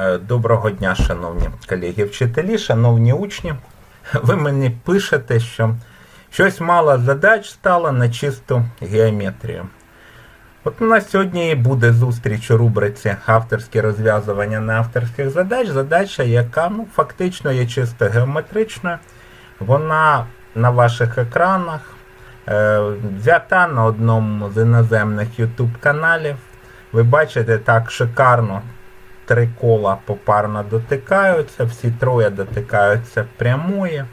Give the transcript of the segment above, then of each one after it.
Е, Доброго дня, шановні колеги-вчителі, шановні учні. Ви мені пишете, що щось мало задач стало на чисту геометрію. От у нас сьогодні і буде зустріч у рубриці авторські розв'язування неавторських задач. Задача, яка ну, фактично є чисто геометричною. Вона на ваших екранах е, взята на одному з іноземних YouTube каналів. Ви бачите так шикарно три кола попарно дотикаються, всі троє дотикаються прямої.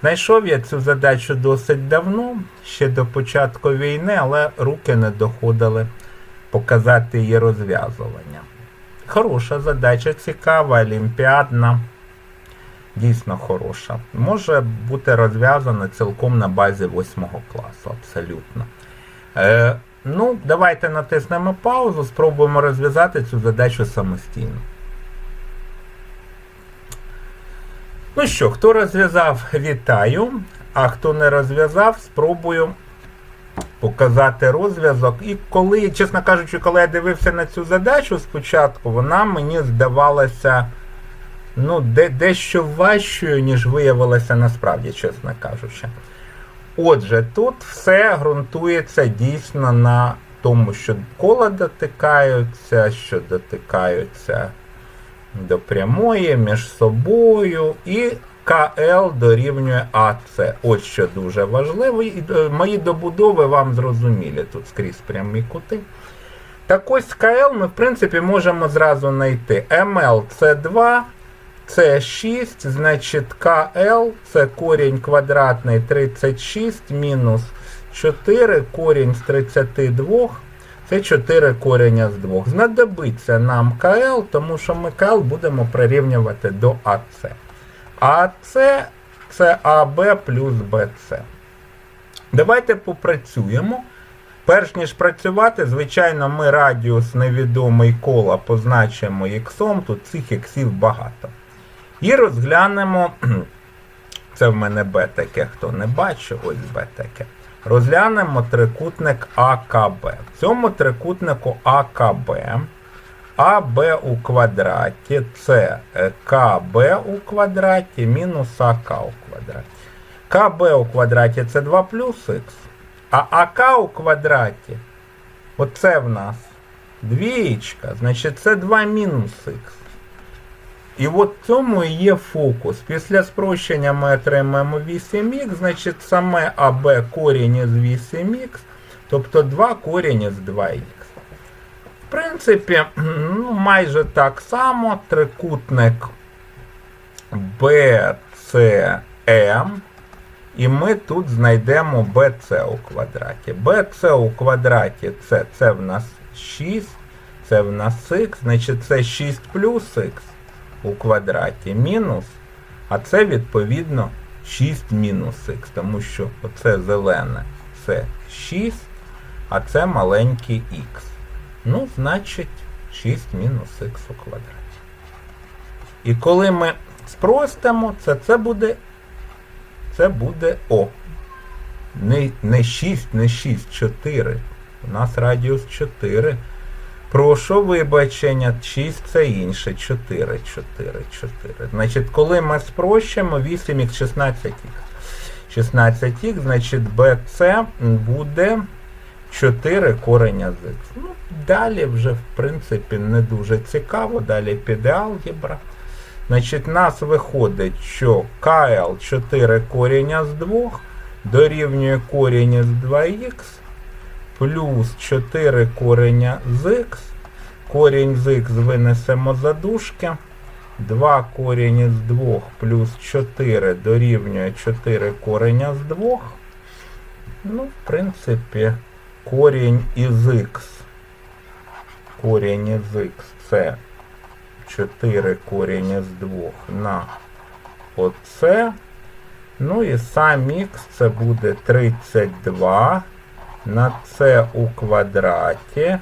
Знайшов я цю задачу досить давно, ще до початку війни, але руки не доходили показати її розв'язування. Хороша задача, цікава, олімпіадна, дійсно хороша. Може бути розв'язана цілком на базі 8 класу, абсолютно. Е, ну, давайте натиснемо паузу, спробуємо розв'язати цю задачу самостійно. Ну що, хто розв'язав, вітаю. А хто не розв'язав, спробую показати розв'язок. І коли, чесно кажучи, коли я дивився на цю задачу спочатку, вона мені здавалася ну, де, дещо важчою, ніж виявилося насправді, чесно кажучи. Отже, тут все ґрунтується дійсно на тому, що кола дотикаються, що дотикаються до прямої між собою, і КЛ дорівнює АЦ. Ось що дуже важливо. І, е, Мої добудови вам зрозумілі тут скрізь прямі кути. Так ось КЛ ми, в принципі, можемо зразу знайти. МЛ це 2, це 6, значить КЛ це корінь квадратний 36 мінус 4 корінь з 32. Це 4 кореня з 2. Знадобиться нам КЛ, тому що ми КЛ будемо прирівнювати до АЦ. АЦ це АБ плюс БЦ. Давайте попрацюємо. Перш ніж працювати, звичайно, ми радіус невідомий кола позначимо іксом, тут цих іксів багато. І розглянемо, це в мене Б таке, хто не бачив, ось Б таке. Розглянемо трикутник АКБ. В цьому трикутнику АКБ, АБ у квадраті, це КБ у квадраті мінус АК у квадраті. КБ у квадраті це 2 плюс х, а АК у квадраті, оце в нас двієчка, значить це 2 мінус х. І от цьому і є фокус. Після спрощення ми отримаємо 8х, значить саме АБ корінь із 8х, тобто 2 корінь із 2х. В принципі, ну, майже так само трикутник BCM, і ми тут знайдемо BC у квадраті. BC у квадраті це, це в нас 6, це в нас х, значить це 6 плюс х у квадраті мінус, а це відповідно 6 мінус х, тому що оце зелене це 6, а це маленький х. Ну, значить, 6 мінус х у квадраті. І коли ми спростимо, це це буде це буде О. Не, не 6, не 6, 4. У нас радіус 4. Прошу вибачення, 6 це інше. 4, 4, 4. Значить, коли ми спрощимо 8х 16х. 16х, значить, BC буде 4 кореня з. Ну, далі вже, в принципі, не дуже цікаво. Далі піде алгебра. Значить, нас виходить, що КЛ 4 кореня з 2 дорівнює корінь із 2х плюс 4 кореня з х. Корінь з х винесемо за дужки. 2 корінь із 2 плюс 4 дорівнює 4 кореня з 2. Ну, в принципі, корінь із х. Корінь із х це 4 корінь із 2 на оце. Ну і сам х це буде 32 на це у квадраті.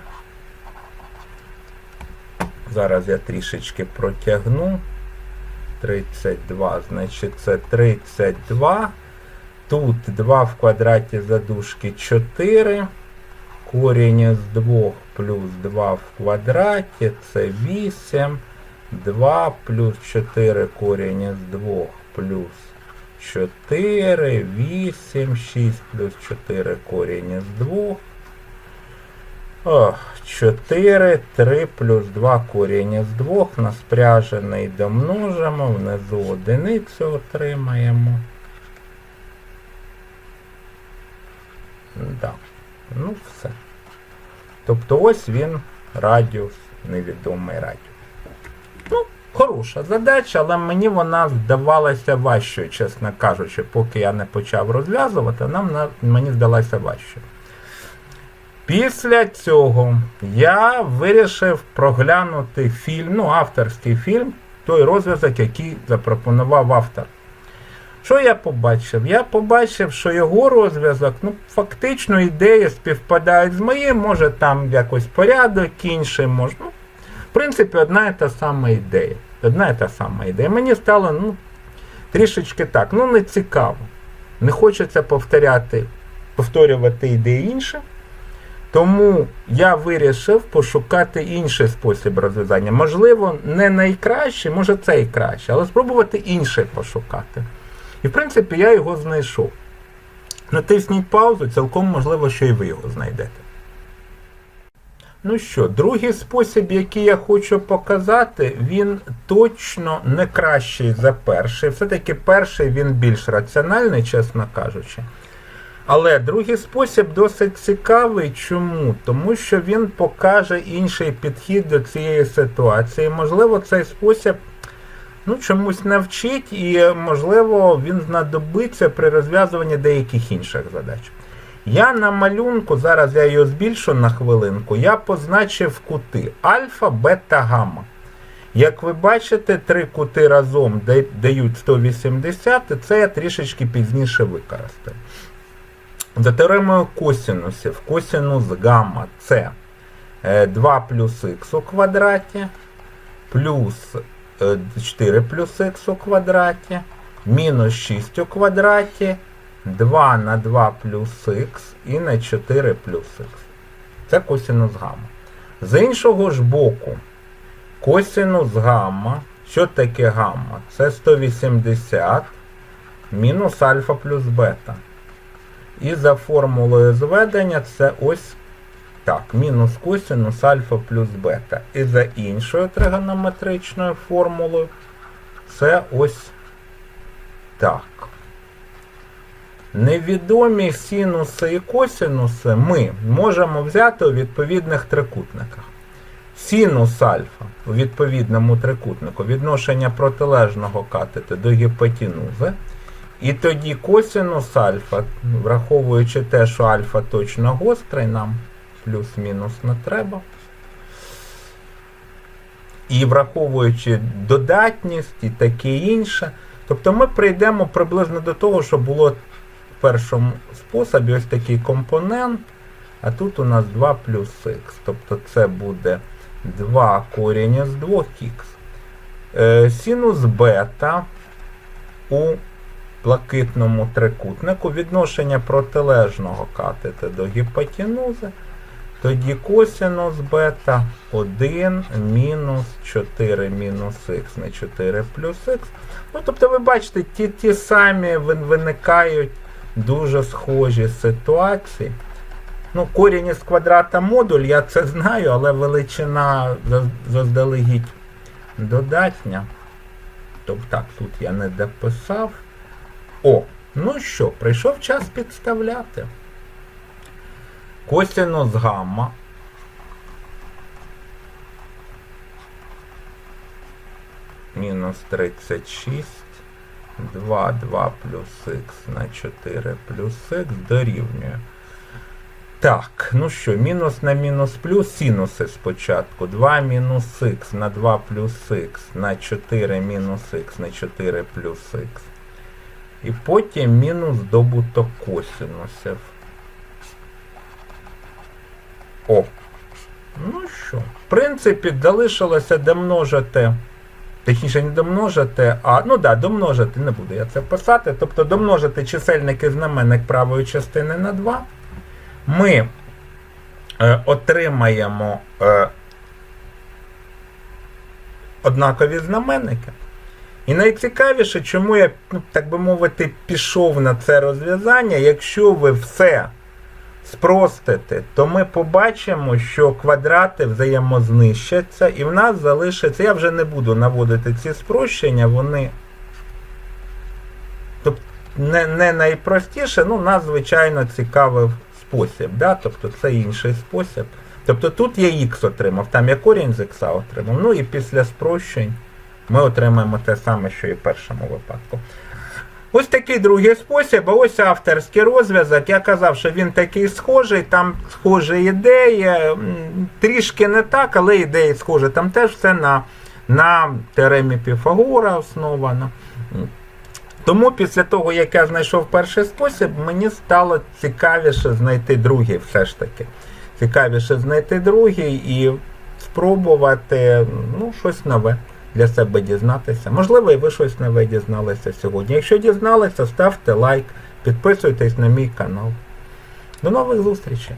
Зараз я трішечки протягну. 32, значить це 32. Тут 2 в квадраті задушки 4. Корінь із 2 плюс 2 в квадраті це 8. 2 плюс 4 корінь із 2 плюс 4, 8, 6 плюс 4 корінь із 2. О, 4, 3 плюс 2 корінь із 2 на спряжений домножимо, внизу одиницю отримаємо. Да. Ну все. Тобто ось він радіус, невідомий радіус. Ну, хороша задача, але мені вона здавалася важчою, чесно кажучи, поки я не почав розв'язувати, нам на- мені здалася важчою. Після цього я вирішив проглянути фільм, ну, авторський фільм, той розв'язок, який запропонував автор. Що я побачив? Я побачив, що його розв'язок, ну, фактично ідеї співпадають з моїм, може там якось порядок інший, може. Ну, принципі, одна і та сама ідея. Одна і та сама ідея. Мені стало, ну, трішечки так, ну, не цікаво. Не хочеться повторяти, повторювати ідеї інші. Тому я вирішив пошукати інший спосіб розв'язання. Можливо, не найкращий, може це і краще, але спробувати інший пошукати. І в принципі я його знайшов. Натисніть паузу, цілком можливо, що і ви його знайдете. Ну що, другий спосіб, який я хочу показати, він точно не кращий за перший. Все-таки перший він більш раціональний, чесно кажучи. Але другий спосіб досить цікавий. Чому? Тому що він покаже інший підхід до цієї ситуації. Можливо, цей спосіб ну, чомусь навчить, і, можливо, він знадобиться при розв'язуванні деяких інших задач. Я на малюнку, зараз я його збільшу на хвилинку, я позначив кути альфа, бета, гамма. Як ви бачите, три кути разом дають 180, і це я трішечки пізніше використаю. За теоремою косінусів, косінус гамма це е, 2 плюс х у квадраті, плюс е, 4 плюс х у квадраті, мінус 6 у квадраті, 2 на 2 плюс х і на 4 плюс х. Це косінус гамма. З іншого ж боку, косінус гамма. Що таке гамма? Це 180 мінус альфа плюс бета. І за формулою зведення це ось так, мінус косінус альфа плюс бета. І за іншою тригонометричною формулою це ось так. Невідомі синуси і косінуси ми можемо взяти у відповідних трикутниках. Синус альфа у відповідному трикутнику відношення протилежного катету до гіпотенузи. І тоді косинус альфа, враховуючи те, що альфа точно гострий, нам плюс-мінус не треба. І враховуючи додатність і таке інше. Тобто ми прийдемо приблизно до того, що було першому способі ось такий компонент, а тут у нас 2 плюс х. Тобто це буде 2 корінь з 2х. Е, синус бета у блакитному трикутнику відношення протилежного катета до гіпотенузи, тоді косинус бета 1 мінус 4 мінус х на 4 плюс х. Ну, тобто, ви бачите, ті, ті самі виникають дуже схожі ситуації. Ну, корінь із квадрата модуль, я це знаю, але величина заздалегідь додатня. Тобто так, тут я не дописав. О, ну що, прийшов час підставляти. Косинус гамма. Мінус 36. 2, 2 плюс х на 4 плюс х дорівнює. Так, ну що, мінус на мінус плюс синуси спочатку. 2 мінус х на 2 плюс х на 4 мінус х на 4 плюс х. І потім мінус добуток косинусів. О. Ну що, в принципі, залишилося домножити. Точніше, не домножити, а ну да, домножити, не буду я це писати. Тобто домножити чисельник і знаменник правої частини на 2. Ми е, отримаємо е, однакові знаменники. І найцікавіше, чому я, ну, так би мовити, пішов на це розв'язання, якщо ви все спростите, то ми побачимо, що квадрати взаємознищаться, і в нас залишиться. Я вже не буду наводити ці спрощення, вони тобто, не, не найпростіше, ну, нас, звичайно, цікавив спосіб. Да? Тобто це інший спосіб. Тобто тут я х отримав, там я корінь з х отримав. Ну і після спрощень ми отримаємо те саме, що і в першому випадку. Ось такий другий спосіб, а ось авторський розв'язок. Я казав, що він такий схожий, там схожі ідеї, трішки не так, але ідеї схожі. Там теж все на, на теоремі Піфагора основано. Тому після того, як я знайшов перший спосіб, мені стало цікавіше знайти другий все ж таки. Цікавіше знайти другий і спробувати ну, щось нове для себе дізнатися. Можливо, і ви щось нове дізналися сьогодні. Якщо дізналися, ставте лайк, підписуйтесь на мій канал. До нових зустрічей!